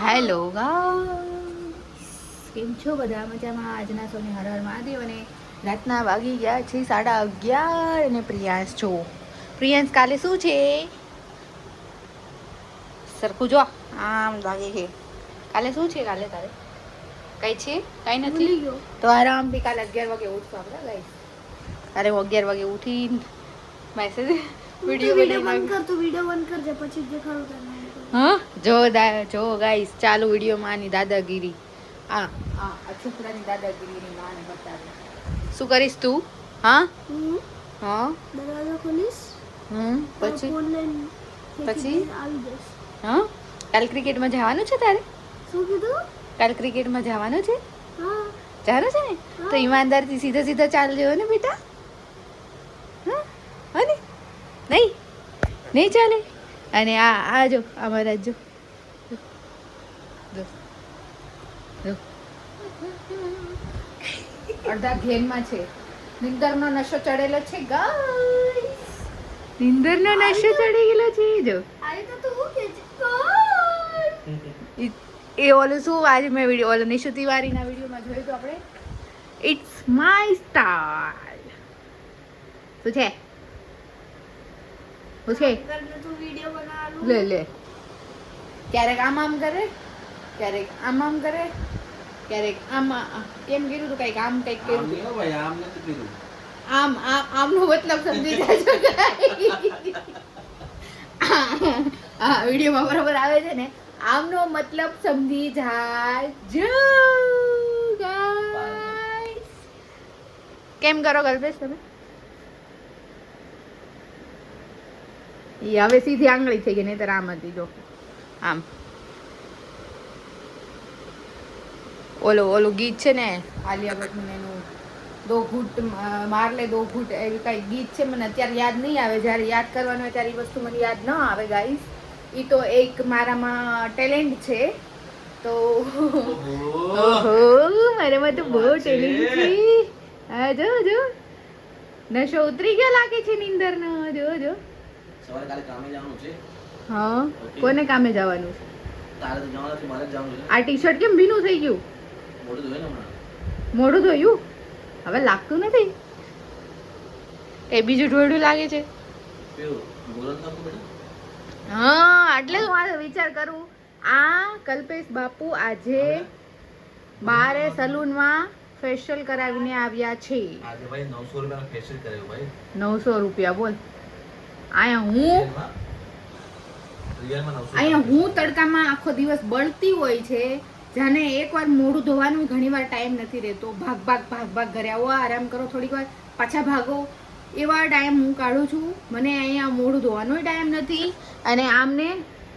Hello કેમ છો બધા? મજામાં? આજના સોને હર હર મહાદેવ અને રાતના વાગી ગયા છે સાડા અગિયાર અને પ્રિયાંશ છો પ્રિયાંશ કાલે શું છે? સરખું જો. આમ લાગે છે. કાલે શું છે કાલે તારે? કઈ છે? કઈ નથી. તો આરામથી કાલે અગિયાર વાગે ઉઠશું આપણે ગાઈસ અરે હું અગિયાર વાગે ઉઠીને મેસેજ વીડિયો વીડિયો બંધ કર તું વીડિયો બંધ કરજે પછી દેખાડું તને. હા? જો દા જો ગાઈસ ચાલુ વિડીયોમાં આની દાદાગીરી. આ આ આ છોકરાની દાદાગીરીની માને બતાવે. શું કરીશ તું? હા? હા? દરવાજો ખોલીશ? હમ પછી? પછી? આવી જઈશ. હા? કાલ ક્રિકેટમાં જવાનું છે તારે? શું કીધું? કાલ ક્રિકેટમાં જવાનું છે? હા. જવાનું છે ને? તો ઈમાનદારથી સીધા સીધા ચાલજો ને બેટા? હા? હા ને? નહીં? નહીં ચાલે? અને આ આ જો અમારા જો. જો. અડધા ઘેરમાં છે. નિંદરનો નશો ચડેલો છે ગાઈસ નિંદરનો નશો ચડી ગયેલો છે જો. એ ઓલું શું આજે મેં વીડિયો ઓલો નિશુ તિવારીના વિડીયોમાં જોયું તો આપણે? ઇટ્સ માય સ્ટાર શું છે. વીડિયો લે લે. ક્યારેક આમ આમ કરે ક્યારેક આમ આમ કરે ક્યારેક આમ કેમ કીધું તું કંઈક આમ કંઈક કર્યું ભાઈ, આમ નથી કીધું. આમ આમ આમનો મતલબ સમજી જાજો હા વિડીયોમાં બરાબર આવે છે ને આમનો મતલબ સમજી જાજો કેમ કરો કલ્પેશ તમે? ઈ હવે સીધી આંગળી થઈ ગઈ નહીતર આમ હતી જો આમ. ઓલો ઓલું ગીત છે ને આલિયા ભટ્ટનું એનું દો ઘૂંટ માર લે દો ઘૂંટ એવી કઈ ગીત છે મને અત્યારે યાદ નહીં આવે. જ્યારે યાદ કરવાનું હોય ત્યારે એ વસ્તુ મને યાદ ન આવે ગાઈસ એ તો એક મારામાં ટેલેન્ટ છે. તો ઓહો. મારામાં તો બહુ ટેલેન્ટ છે. હા જો જો. નશો ઉતરી ગયો લાગે છે નીંદરનો. જો જો. સવારે કાલે કામે જવાનું છે. હા કોને કામે જવાનું છે? તારે તો જવાનું છે મારે જવાનું છે આ ટી શર્ટ કેમ ભીનું થઈ ગયું? મોઢું ધોઈને હમણાં. મોઢું ધોયું? હવે લાગતું નથી? એ બીજું ઢોળ્યું લાગે છે. હા એટલે હું આ વિચાર કરું. આ કલ્પેશ બાપુ આજે બારે સલૂનમાં ફેશિયલ કરાવીને આવ્યા છે. આજે ભાઈ 900 રૂપિયા ફેશિયલ કરાવ્યું ભાઈ. નવસો રૂપિયા બોલ. અહીંયા હું? અહીંયા હું તડકામાં આખો દિવસ બળતી હોય છે જાને એકવાર મોઢું ધોવાનું ઘણીવાર ટાઈમ નથી રહેતો. ભાગ ભાગ ભાગ ભાગ ઘરે આવો આરામ કરો થોડીક વાર પાછા ભાગો. એવા ટાઈમ હું કાઢું છું. મને અહીંયા મોઢું ધોવાનો ટાઈમ નથી અને આમને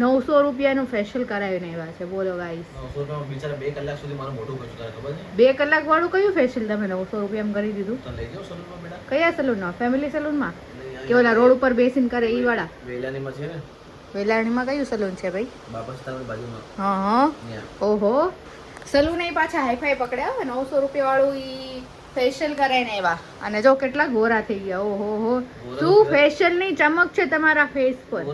નવસો રૂપિયાનું ફેશિયલ કરાવીને આવ્યા છે. બોલો ગાઈસ બિચારા બે કલાક સુધી મારું મોઢું કશું તારે ખબર છે? બે કલાક વાળું કયું ફેશિયલ તમે નવસો રૂપિયામાં કરી દીધું? કયા સલૂનમાં ફેમિલી સલૂનમાં કે ઓલા રોડ ઉપર બેસીને કરે ઈ વાળા. વેલાણીમાં છે ને? વેલાણીમાં કયું સલૂન છે ભાઈ? બાપસ્તાની બાજુમાં. હા હા. ઓહો. સલૂન એ પાછા હાઈફાઈ પકડ્યા હોય નવસો રૂપિયા વાળું ઈ ફેશિયલ કરાઈને એવા અને જો કેટલા ગોરા થઈ ગયા ઓહો હો શું ફેશિયલની ચમક છે તમારા ફેસ પર?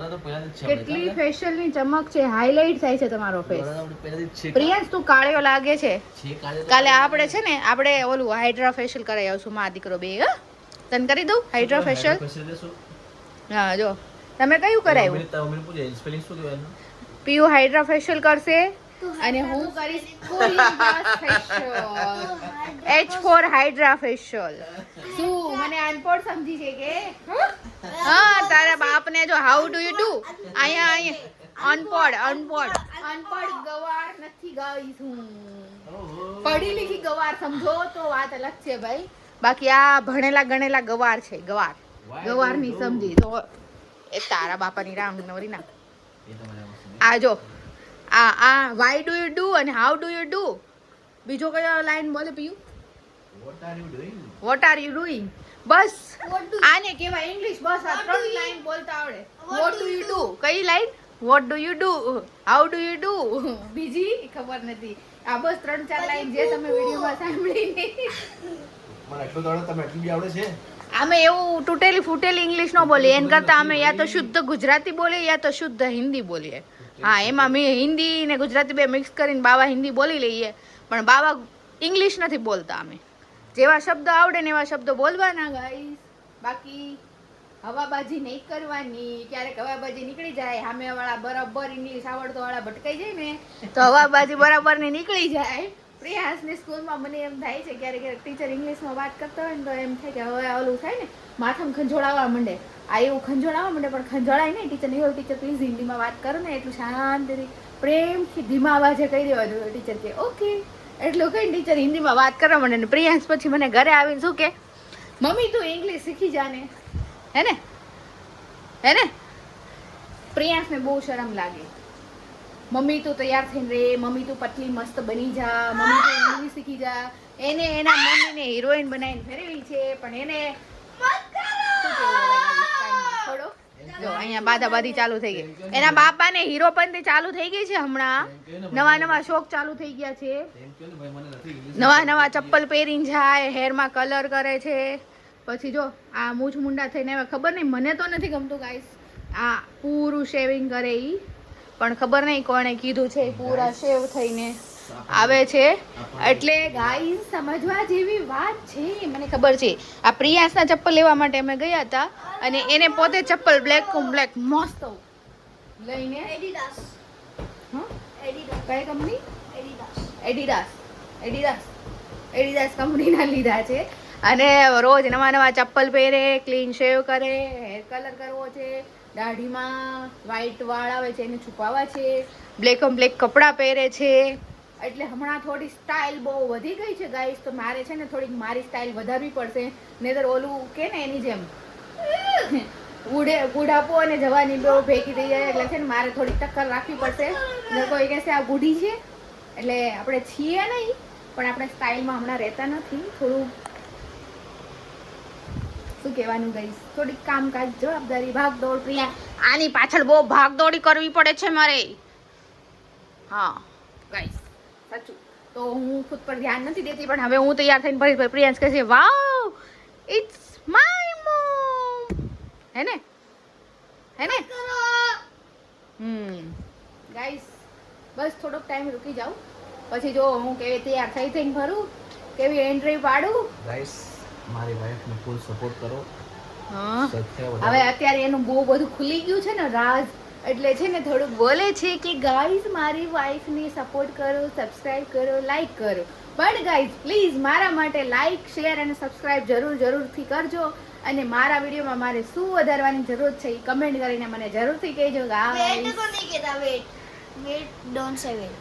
કેટલી ફેશિયલની ચમક છે હાઇલાઇટ થાય છે તમારો ફેસ પ્રિયાંશ તું કાળિયો લાગે છે. કાલે આપણે છે. ને આપણે ઓલું હાઇડ્રા ફેશિયલ કરાવી આવશું મા દીકરો બે હા? તને કરી દઉં? હાઇડ્રો ફેશિયલ હા જો. તમે કયું એનું? પીયુ હાઇડ્રા ફેશિયલ કરશે અને હું કરીશ એચ ફોર હાઇડ્રા ફેશિયલ શું? મને અનપઢ સમજી છે કે? હા? તારા બાપને જો હાઉ ડુ યુ ડુ અહીંયા અહીંયા. અનપઢ અનપોડ અનપઢ ગવાર નથી ગાઈ હું પઢી લીખી ગવાર સમજો તો વાત અલગ છે ભાઈ. બાકી આ ભણેલા ગણેલા ગવાર છે ગવાર. ગવારની સમજી તો એ તારા બાપાની રામ નવરી ના. આ જો આ આ વાય ડુ યુ ડુ અને હાઉ ડુ યુ ડુ બીજો કયો લાઈન બોલે પીયું? What are you doing? What are you doing બસ આને કહેવાય ઇંગ્લિશ બસ આ ત્રણ લાઈન બોલતા આવડે. વોટ ડુ યુ ડુ કઈ line what do you do how do you do બીજી ખબર નથી. આ બસ ત્રણ ચાર લાઈન જે તમે વિડીયોમાં સાંભળી મને અમે એવું તૂટેલી ફૂટેલી ઇંગ્લિશ ન બોલીએ. એના કરતા અમે યા તો શુદ્ધ ગુજરાતી બોલીએ, યા તો શુદ્ધ હિન્દી બોલીએ. હા, એમાં મેં હિન્દી ને ગુજરાતી બે મિક્સ કરીને બાવા હિન્દી બોલી લઈએ. પણ બાવા ઇંગ્લિશ નથી બોલતા અમે. જેવા શબ્દ આવડે ને એવા શબ્દો બોલવાના ગાઈસ બાકી હવાબાજી નહીં કરવાની. ક્યારેક હવાબાજી નીકળી જાય. સામે વાળા બરાબર ઇંગ્લિશ આવડતો વાળા ભટકાઈ જાય ને, તો હવાબાજી બરાબરની નીકળી જાય. પ્રિયાસની સ્કૂલમાં મને એમ થાય છે, ક્યારેક ક્યારેક ટીચર ઇંગ્લિશમાં વાત કરતા હોય ને તો એમ થાય કે હવે ઓલું થાય ને, માથામાં ખંજોળાવા માંડે. આ એવું ખંજોળાવા માંડે, પણ ખંજોળાય નહીં ટીચર નહીં ટીચર પ્લીઝ હિન્દીમાં વાત કરો ને, એટલું શાંતિથી, પ્રેમથી ધીમા અવાજે કહી દેવાનું ટીચર કે ઓકે એટલું કહીને ટીચર હિન્દીમાં વાત કરવા માંડે ને પ્રિયાંશ પછી મને ઘરે આવીને શું કે, મમ્મી, તું ઇંગ્લિશ શીખી જાને હે ને? હે ને? પ્રિયાંશને બહુ શરમ લાગે. મમ્મી તું તૈયાર થઈને રે મમ્મી તું પતલી મસ્ત બની જા મમ્મી તું ઇંગ્લિશ શીખી જા. એને એના મમ્મીને હિરોઈન બનાવીને ફેરવી છે પણ એને જો અહીંયા બાદાબાદી ચાલુ થઈ ગઈ. એના બાપાને હીરો પણ ચાલુ થઈ ગઈ છે હમણાં. નવા નવા શોખ ચાલુ થઈ ગયા છે. ને નવા નવા ચપ્પલ પહેરીને જાય હેરમાં કલર કરે છે. પછી જો આ મૂછ મુંડા થઈને હવે ખબર નહીં મને તો નથી ગમતું ગાઈસ આ પૂરું શેવિંગ કરે ઈ. પણ ખબર નહીં કોણે કીધું છે પૂરા શેવ થઈને આવે છે. એટલે ગાઈસ સમજવા જેવી વાત છે મને ખબર છે. આ પ્રિયાસના ચપ્પલ લેવા માટે અમે ગયા હતા અને એને પોતે ચપ્પલ બ્લેક બ્લેક મસ્ત લઈને એડિડાસ હં? એડિડાસ કઈ company Adidas Adidas Adidas Adidas કંપનીના લીધા છે. અને રોજ નવા નવા ચપ્પલ પહેરે ક્લીન શેવ કરે હેર કલર કરવો છે. દાઢીમાં વ્હાઈટ વાળ આવે છે એને છુપાવવા છે. બ્લેક ઓન બ્લેક કપડાં પહેરે છે. એટલે હમણાં થોડી સ્ટાઇલ બહુ વધી ગઈ છે ગાઈસ તો મારે છે ને થોડીક મારી સ્ટાઇલ વધારવી પડશે. નહીતર ઓલું કે ને એની જેમ. બુઢે બુઢાપો અને જવાની બહુ ભેગી થઈ જાય એટલે છે ને મારે થોડી ટક્કર રાખવી પડશે. ને કોઈ કહેશે આ બુઢી છે. એટલે આપણે છીએ નહીં પણ આપણે સ્ટાઇલમાં હમણાં રહેતા નથી. થોડું શું કહેવાનું ગઈશ થોડીક કામકાજ જવાબદારી ભાગદોડ પ્રિયા. આની પાછળ બહુ ભાગદોડી કરવી પડે છે મારે. હા ગઈશ સાચું. તો હું ખુદ પર ધ્યાન નથી દેતી પણ હવે હું તૈયાર થઈને ભરી પ્રિયાંશ કહે છે વાવ ઇટ્સ માય મોમ હે ને? હે ને? હમ. ગાઈસ બસ થોડોક ટાઈમ રૂકી જાઉં. પછી જો હું કેવી તૈયાર થઈ થઈને ભરું કેવી એન્ટ્રી પાડું. Guys, મારી વાઈફને ફૂલ સપોર્ટ કરો. હવે અત્યારે એનું બહુ બધું ખુલી ગયું છે ને રાજ. એટલે છે ને થોડુંક બોલે છે કે ગાઈઝ મારી વાઈફને સપોર્ટ કરો સબસ્ક્રાઇબ કરો લાઈક કરો. પણ ગાઈઝ પ્લીઝ મારા માટે લાઈક શેર અને સબસ્ક્રાઇબ જરૂર જરૂરથી કરજો. અને મારા વિડીયોમાં મારે શું વધારવાની જરૂર છે એ કમેન્ટ કરીને મને જરૂરથી કહેજો કે તો નહીં કહેતા? Wait wait don't say wait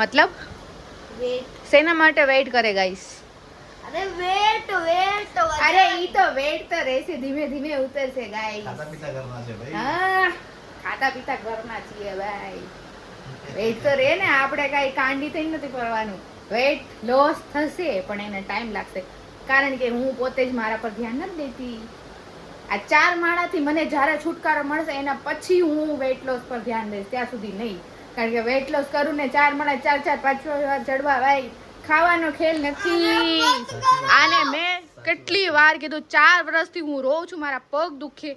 મતલબ? વેટ શેના માટે વેઇટ કરે ગાઈઝ અરે વેટ વેટ અરે ઈ તો વેટ તો રહેશે ધીમે ધીમે ઉતરશે ગાઈઝ ખાતા પીતા ઘરના છે ભાઈ. હા ખાતા પીતા ઘરના છીએ ભાઈ. વેટ તો રે ને આપણે કાંઈ કાંડી થઈ નથી પડવાનું. વેટ લોસ થશે પણ એને ટાઈમ લાગશે. કારણ કે હું પોતે જ મારા પર ધ્યાન નથી દેતી. આ ચાર માળાથી મને જ્યારે છુટકારો મળશે એના પછી હું વેટ લોસ પર ધ્યાન દઈશ ત્યાં સુધી નહીં. કારણ કે વેટ લોસ કરું ને ચાર માળા ચાર ચાર પાંચ છ વાર ચડવા ભાઈ. ખાવાનો ખેલ નથી. આને મેં કેટલી વાર કીધું ચાર વર્ષથી હું રોઉં છું મારા પગ દુખે.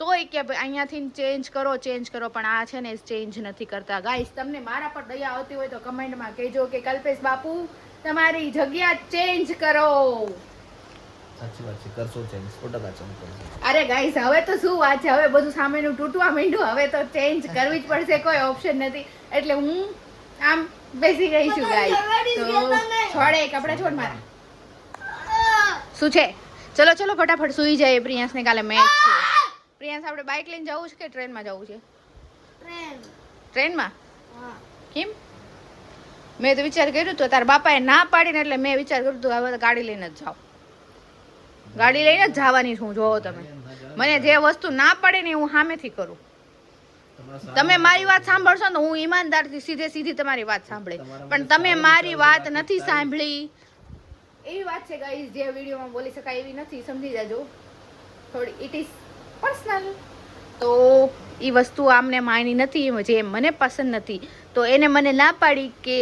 તોય કે ભાઈ અહીંયાથી ચેન્જ કરો ચેન્જ કરો પણ આ છે ને ચેન્જ નથી કરતા. ગાઈસ તમને મારા પર દયા આવતી હોય તો કમેન્ટમાં કહેજો કે કલ્પેશ બાપુ તમારી જગ્યા ચેન્જ કરો. સાચી વાત છે કરશો ચેન્જ સો ટકા ચેન્જ અરે ગાઈસ હવે તો શું વાત છે? હવે બધું સામેનું તૂટવા માંડ્યું હવે તો ચેન્જ કરવી જ પડશે કોઈ ઓપ્શન નથી. એટલે હું આમ બેસી ગઈ છું ગાઈસ તો છોડે કપડા છોડ મારા. શું છે? ચલો ચલો ફટાફટ સુઈ જાય પ્રિયાંશને કાલે મેચ છે. પ્રિયાંશ આપણે બાઇક લઈને જવું છે કે ટ્રેનમાં જવું છે? ટ્રેનમાં હા. કેમ? મેં તો વિચાર કર્યો તો તારા બાપાએ ના પાડીને એટલે મેં વિચાર કર્યું તો હવે ગાડી લઈને જ જાઓ ગાડી લઈને જ જવાની છું જોવો તમે. મને જે વસ્તુ ના પડે ને એ હું સામેથી કરું. તમે મારી વાત સાંભળશો ને હું ઈમાનદારથી સીધે સીધી તમારી વાત સાંભળે. પણ તમે મારી વાત નથી સાંભળી. એવી વાત છે ગાઈઝ જે વિડીયોમાં બોલી શકાય એવી નથી સમજી જાજો. થોડી ઇટ ઇઝ પર્સનલ તો એ વસ્તુ આમને માની નથી જે મને પસંદ નથી. તો એને મને ના પાડી કે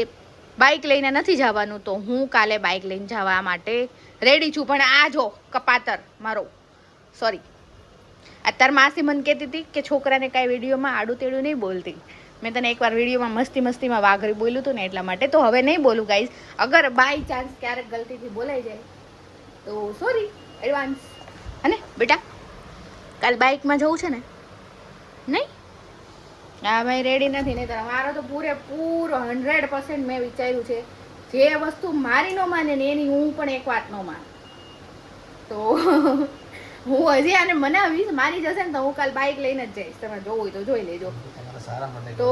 બાઇક લઈને નથી જવાનું તો હું કાલે બાઇક લઈને જવા માટે રેડી છું. પણ આ જો કપાતર મારો. સોરી અત્યારે માસી મને કહેતી હતી કે છોકરાને કાંઈ વિડીયોમાં આડું તેડું નહીં બોલતી. મેં તને એકવાર વિડીયોમાં મસ્તી મસ્તીમાં વાઘરી બોલ્યું હતું ને એટલા માટે તો હવે નહીં બોલું ગાઈઝ અગર બાય ચાન્સ ક્યારેક ગલતીથી બોલાઈ જાય, તો સોરી એડવાન્સ અને બેટા? કાલ બાઇકમાં જવું છે ને? નહીં? હા ભાઈ રેડી નથી, નહીં મારો તો પૂરેપૂરો હંડ્રેડ પર્સન્ટ મેં વિચાર્યું છે. જે વસ્તુ મારી ન માને ને એની હું પણ એક વાત ન માન. તો હું હજી આને મનાવીશ મારી જશે ને તો હું કાલ બાઇક લઈને જ જઈશ. તમે જોવું હોય તો જોઈ લેજો. તો